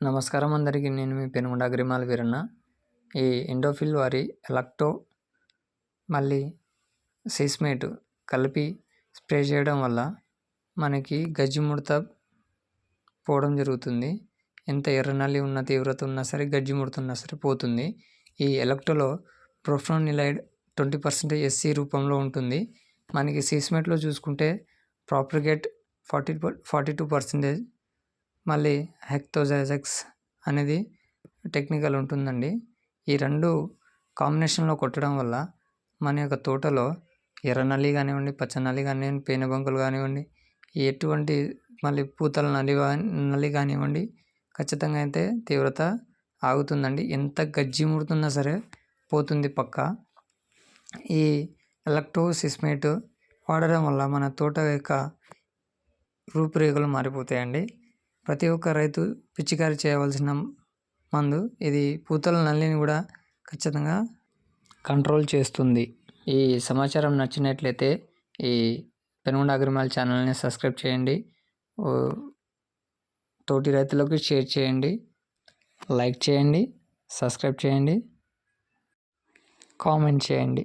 నమస్కారం అందరికీ. నేను మీ పెనుగొండ అగ్రిమాల వీరన్న. ఈ ఎండోఫిల్ వారి ఎలక్టో మళ్ళీ సిస్మేట్ కలిపి స్ప్రే చేయడం వల్ల మనకి గజ్జి ముడత పోవడం జరుగుతుంది. ఎంత ఎర్రనల్లి ఉన్న తీవ్రత ఉన్నా సరే గజ్జి ముడత ఉన్నా సరే పోతుంది. ఈ ఎలక్టోలో ప్రొఫ్రోనిలైడ్ ట్వంటీ పర్సెంటేజ్ ఎస్సీ రూపంలో ఉంటుంది. మనకి సిస్మేట్లో చూసుకుంటే ప్రాపర్గేట్ ఫార్టీ ఫార్టీ టూ పర్సెంటేజ్ మళ్ళీ హెక్టోజైజెక్స్ అనేది టెక్నికల్ ఉంటుందండి. ఈ రెండు కాంబినేషన్లో కొట్టడం వల్ల మన యొక్క తోటలో ఎర్రనల్లి కానివ్వండి పచ్చనల్లి కానివ్వండి పేనుబంకులు కానివ్వండి ఎటువంటి మళ్ళీ పూతల నల్లి నల్లి కానివ్వండి ఖచ్చితంగా అయితే తీవ్రత ఆగుతుందండి. ఎంత గజ్జి ముడుతున్నా సరే పోతుంది పక్క. ఈ ఎలక్ట్రోసిస్మేట్ వాడడం వల్ల మన తోట యొక్క రూపురేఖలు మారిపోతాయండి. ప్రతి ఒక్క రైతు పిచికారి చేయవలసిన మందు. ఇది పూతల నల్లిని కూడా ఖచ్చితంగా కంట్రోల్ చేస్తుంది. ఈ సమాచారం నచ్చినట్లయితే ఈ పెనుగొండ అగ్రిమాల్ ఛానల్ని సబ్స్క్రైబ్ చేయండి. తోటి రైతులకు షేర్ చేయండి. లైక్ చేయండి. సబ్స్క్రైబ్ చేయండి. కామెంట్ చేయండి.